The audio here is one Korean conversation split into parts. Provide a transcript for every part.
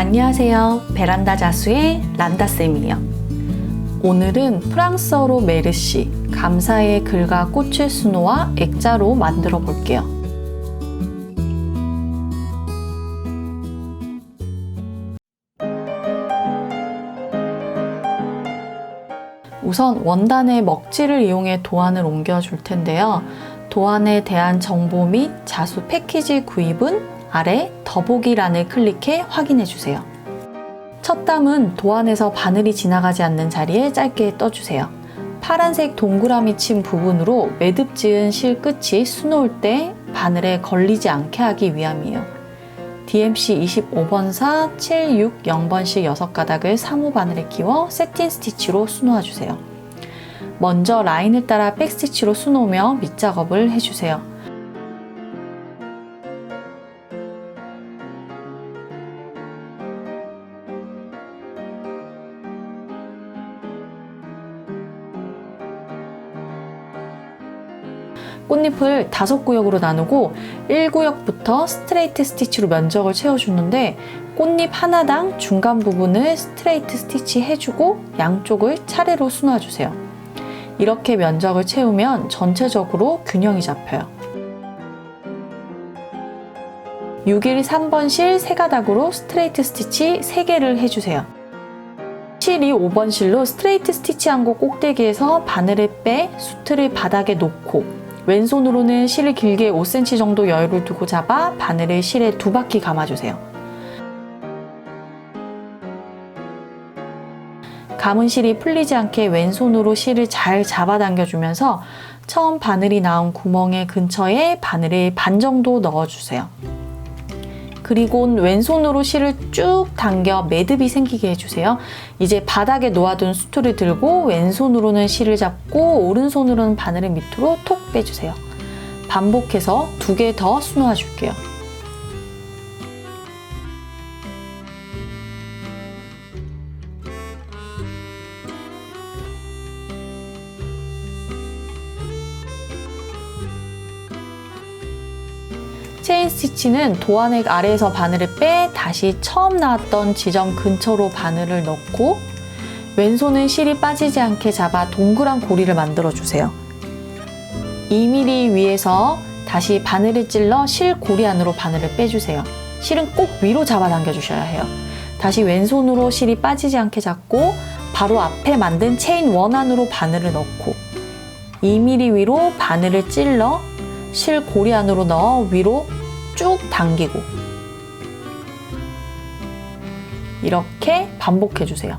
안녕하세요. 베란다 자수의 란다쌤이에요. 오늘은 프랑스어로 메르시, 감사의 글과 꽃의 수노와 액자로 만들어 볼게요. 우선 원단의 먹지를 이용해 도안을 옮겨 줄 텐데요. 도안에 대한 정보 및 자수 패키지 구입은 아래 더보기란을 클릭해 확인해 주세요. 첫 담은 도안에서 바늘이 지나가지 않는 자리에 짧게 떠주세요. 파란색 동그라미 친 부분으로 매듭 지은 실 끝이 수놓을 때 바늘에 걸리지 않게 하기 위함이에요. DMC 25번사 760번씩 6가닥을 3호 바늘에 끼워 세틴 스티치로 수놓아 주세요. 먼저 라인을 따라 백스티치로 수놓으며 밑작업을 해주세요. 꽃잎을 다섯 구역으로 나누고 1구역부터 스트레이트 스티치로 면적을 채워주는데 꽃잎 하나당 중간 부분을 스트레이트 스티치 해주고 양쪽을 차례로 수놓아주세요. 이렇게 면적을 채우면 전체적으로 균형이 잡혀요. 6일 3번 실 3가닥으로 스트레이트 스티치 3개를 해주세요. 실이 5번 실로 스트레이트 스티치한 곳 꼭대기에서 바늘을 빼 수트를 바닥에 놓고 왼손으로는 실을 길게 5cm 정도 여유를 두고 잡아 바늘을 실에 두 바퀴 감아주세요. 감은 실이 풀리지 않게 왼손으로 실을 잘 잡아당겨주면서 처음 바늘이 나온 구멍의 근처에 바늘을 반 정도 넣어주세요. 그리고 왼손으로 실을 쭉 당겨 매듭이 생기게 해주세요. 이제 바닥에 놓아둔 수트를 들고 왼손으로는 실을 잡고 오른손으로는 바늘을 밑으로 톡 빼주세요. 반복해서 두 개 더 수놓아 줄게요. 스티치는 도안의 아래에서 바늘을 빼 다시 처음 나왔던 지점 근처로 바늘을 넣고 왼손은 실이 빠지지 않게 잡아 동그란 고리를 만들어 주세요. 2mm 위에서 다시 바늘을 찔러 실 고리 안으로 바늘을 빼주세요. 실은 꼭 위로 잡아당겨 주셔야 해요. 다시 왼손으로 실이 빠지지 않게 잡고 바로 앞에 만든 체인 원 안으로 바늘을 넣고 2mm 위로 바늘을 찔러 실 고리 안으로 넣어 위로 쭉 당기고 이렇게 반복해 주세요.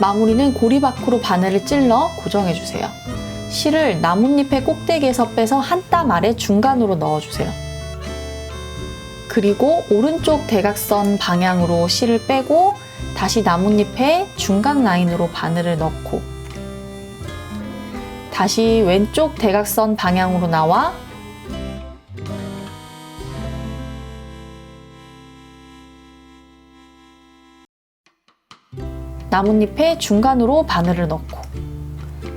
마무리는 고리 밖으로 바늘을 찔러 고정해 주세요. 실을 나뭇잎의 꼭대기에서 빼서 한 땀 아래 중간으로 넣어주세요. 그리고 오른쪽 대각선 방향으로 실을 빼고 다시 나뭇잎의 중간 라인으로 바늘을 넣고 다시 왼쪽 대각선 방향으로 나와 나뭇잎의 중간으로 바늘을 넣고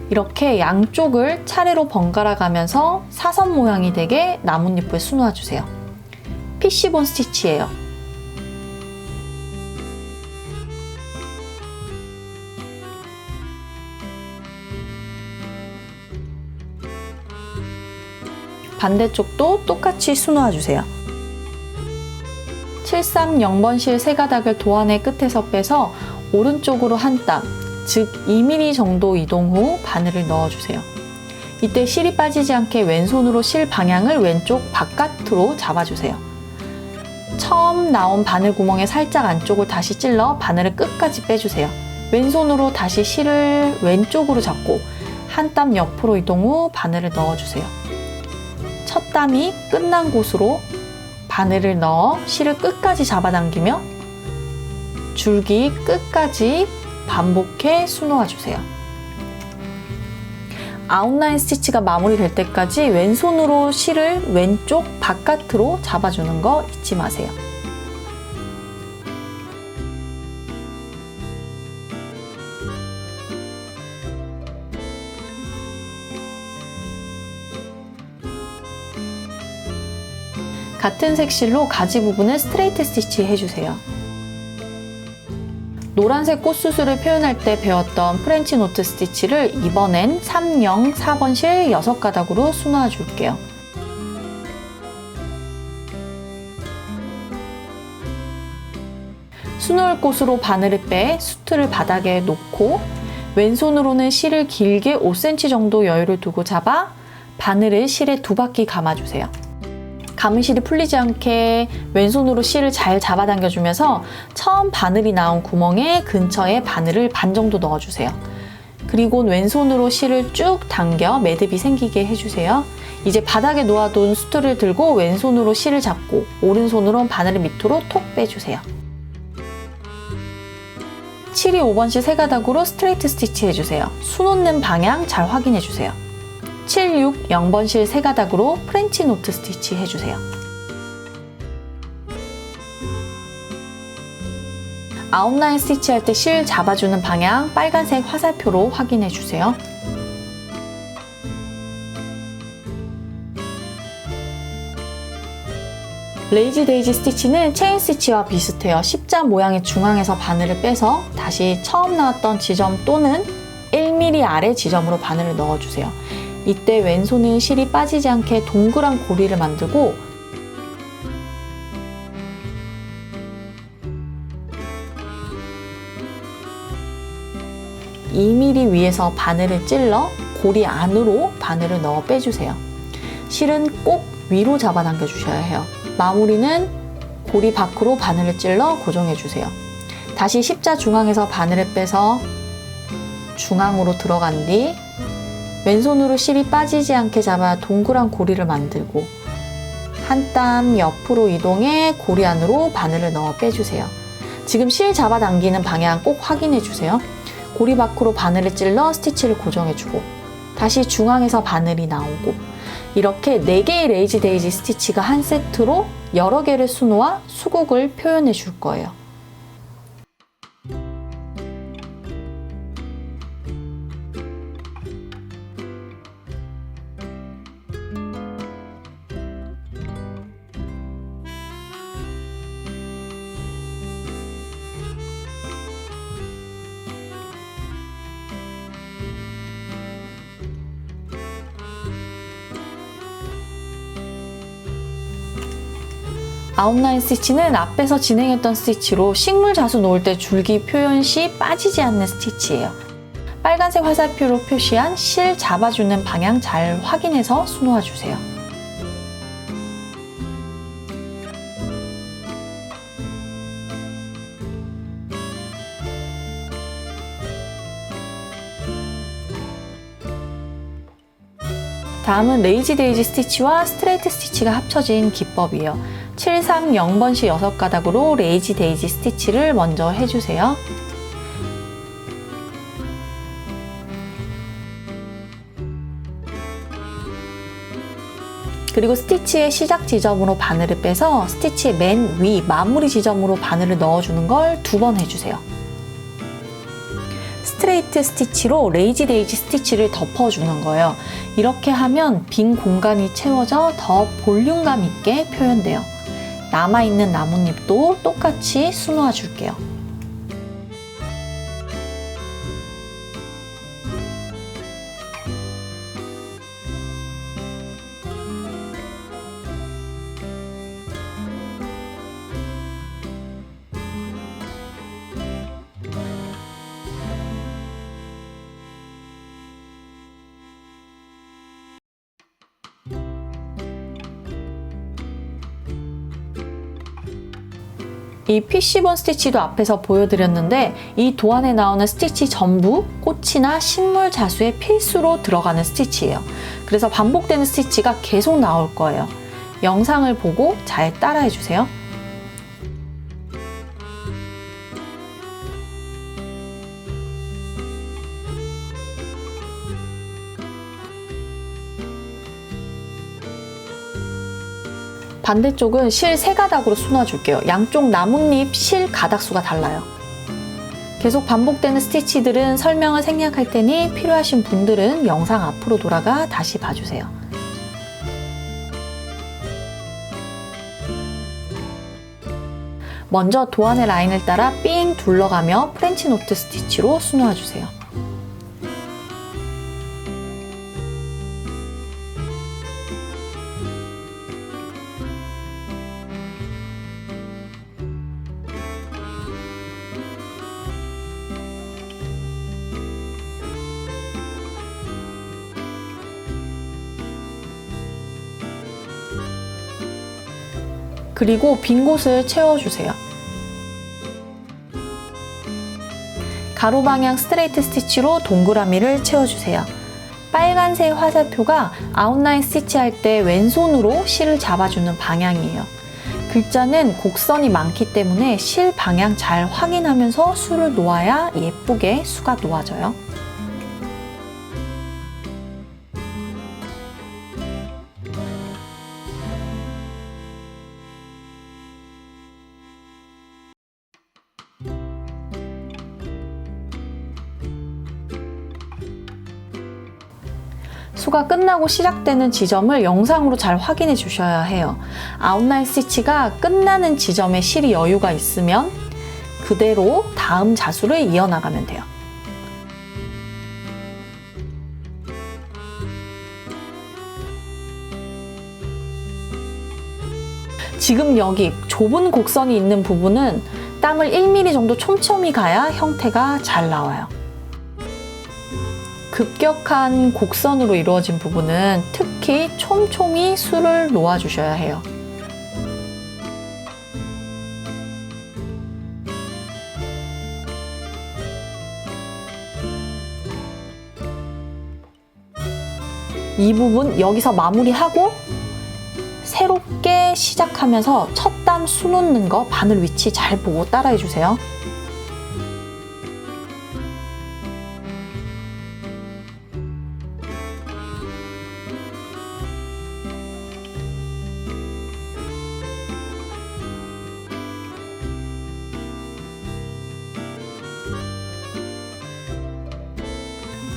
이렇게 양쪽을 차례로 번갈아 가면서 사선 모양이 되게 나뭇잎을 수놓아 주세요. 피쉬본 스티치예요. 반대쪽도 똑같이 수놓아 주세요. 730번 실 세 가닥을 도안의 끝에서 빼서 오른쪽으로 한 땀, 즉 2mm 정도 이동 후 바늘을 넣어주세요. 이때 실이 빠지지 않게 왼손으로 실 방향을 왼쪽 바깥으로 잡아주세요. 처음 나온 바늘 구멍의 살짝 안쪽을 다시 찔러 바늘을 끝까지 빼주세요. 왼손으로 다시 실을 왼쪽으로 잡고 한 땀 옆으로 이동 후 바늘을 넣어주세요. 첫 땀이 끝난 곳으로 바늘을 넣어 실을 끝까지 잡아당기며 줄기 끝까지 반복해 수놓아 주세요. 아웃라인 스티치가 마무리될 때까지 왼손으로 실을 왼쪽 바깥으로 잡아주는 거 잊지 마세요. 같은 색실로 가지 부분을 스트레이트 스티치 해주세요. 노란색 꽃수술을 표현할 때 배웠던 프렌치 노트 스티치를 이번엔 3영 4번 실 6가닥으로 수놓아 줄게요. 수놓을 곳으로 바늘을 빼 수트를 바닥에 놓고 왼손으로는 실을 길게 5cm 정도 여유를 두고 잡아 바늘을 실에 두 바퀴 감아주세요. 감은 실이 풀리지 않게 왼손으로 실을 잘 잡아당겨주면서 처음 바늘이 나온 구멍에 근처에 바늘을 반 정도 넣어주세요. 그리고 왼손으로 실을 쭉 당겨 매듭이 생기게 해주세요. 이제 바닥에 놓아둔 수트를 들고 왼손으로 실을 잡고 오른손으로 바늘을 밑으로 톡 빼주세요. 7이 5번 실 세 가닥으로 스트레이트 스티치 해주세요. 수놓는 방향 잘 확인해주세요. 7, 6, 0번 실세 가닥으로 프렌치 노트 스티치 해주세요. 아웃라인 스티치 할 때 실 잡아주는 방향 빨간색 화살표로 확인해 주세요. 레이지 데이지 스티치는 체인 스티치와 비슷해요. 십자 모양의 중앙에서 바늘을 빼서 다시 처음 나왔던 지점 또는 1mm 아래 지점으로 바늘을 넣어주세요. 이때 왼손은 실이 빠지지 않게 동그란 고리를 만들고 (2mm) 위에서 바늘을 찔러 고리 안으로 바늘을 넣어 빼주세요. 실은 꼭 위로 잡아당겨 주셔야 해요. 마무리는 고리 밖으로 바늘을 찔러 고정해 주세요. 다시 십자 중앙에서 바늘을 빼서 중앙으로 들어간 뒤 왼손으로 실이 빠지지 않게 잡아 동그란 고리를 만들고 한 땀 옆으로 이동해 고리 안으로 바늘을 넣어 빼주세요. 지금 실 잡아당기는 방향 꼭 확인해 주세요. 고리 밖으로 바늘을 찔러 스티치를 고정해주고 다시 중앙에서 바늘이 나오고 이렇게 4개의 레이지 데이지 스티치가 한 세트로 여러 개를 수놓아 수국을 표현해 줄 거예요. 아웃라인 스티치는 앞에서 진행했던 스티치로 식물 자수 놓을 때 줄기 표현 시 빠지지 않는 스티치예요. 빨간색 화살표로 표시한 실 잡아주는 방향 잘 확인해서 수놓아 주세요. 다음은 레이지 데이지 스티치와 스트레이트 스티치가 합쳐진 기법이에요. 730번씩 6가닥으로 레이지 데이지 스티치를 먼저 해주세요. 그리고 스티치의 시작 지점으로 바늘을 빼서 스티치의 맨 위 마무리 지점으로 바늘을 넣어주는 걸 두 번 해주세요. 스트레이트 스티치로 레이지 데이지 스티치를 덮어주는 거예요. 이렇게 하면 빈 공간이 채워져 더 볼륨감 있게 표현돼요. 남아있는 나뭇잎도 똑같이 수놓아 줄게요. 이 피쉬본 스티치도 앞에서 보여드렸는데 이 도안에 나오는 스티치 전부 꽃이나 식물 자수의 필수로 들어가는 스티치예요. 그래서 반복되는 스티치가 계속 나올 거예요. 영상을 보고 잘 따라해 주세요. 반대쪽은 실 3가닥으로 수놔줄게요. 양쪽 나뭇잎 실 가닥수가 달라요. 계속 반복되는 스티치들은 설명을 생략할 테니 필요하신 분들은 영상 앞으로 돌아가 다시 봐주세요. 먼저 도안의 라인을 따라 삥 둘러가며 프렌치 노트 스티치로 수놓아주세요. 그리고 빈 곳을 채워주세요. 가로 방향 스트레이트 스티치로 동그라미를 채워주세요. 빨간색 화살표가 아웃라인 스티치 할 때 왼손으로 실을 잡아주는 방향이에요. 글자는 곡선이 많기 때문에 실 방향 잘 확인하면서 수를 놓아야 예쁘게 수가 놓아져요. 수가 끝나고 시작되는 지점을 영상으로 잘 확인해 주셔야 해요. 아웃라인 스티치가 끝나는 지점에 실이 여유가 있으면 그대로 다음 자수를 이어나가면 돼요. 지금 여기 좁은 곡선이 있는 부분은 땀을 1mm 정도 촘촘히 가야 형태가 잘 나와요. 급격한 곡선으로 이루어진 부분은 특히 촘촘히 술을 놓아주셔야 해요. 이 부분 여기서 마무리하고 새롭게 시작하면서 첫 땀 수놓는 거 바늘 위치 잘 보고 따라해 주세요.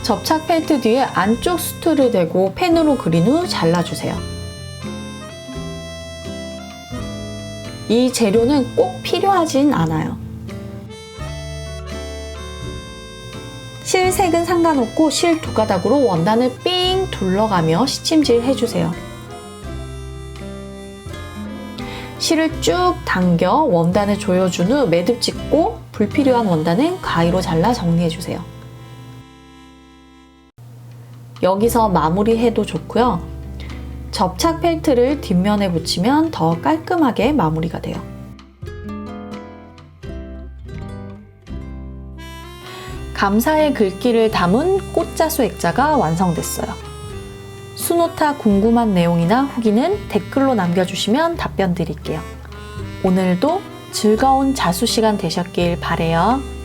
접착 펠트 뒤에 안쪽 수트를 대고 펜으로 그린 후 잘라주세요. 이 재료는 꼭 필요하진 않아요. 실색은 상관없고 실 두 가닥으로 원단을 삥 둘러가며 시침질 해주세요. 실을 쭉 당겨 원단을 조여준 후 매듭 짓고 불필요한 원단은 가위로 잘라 정리해주세요. 여기서 마무리해도 좋고요. 접착 펠트를 뒷면에 붙이면 더 깔끔하게 마무리가 돼요. 감사의 글귀를 담은 꽃자수 액자가 완성됐어요. 수노타 궁금한 내용이나 후기는 댓글로 남겨주시면 답변 드릴게요. 오늘도 즐거운 자수 시간 되셨길 바래요.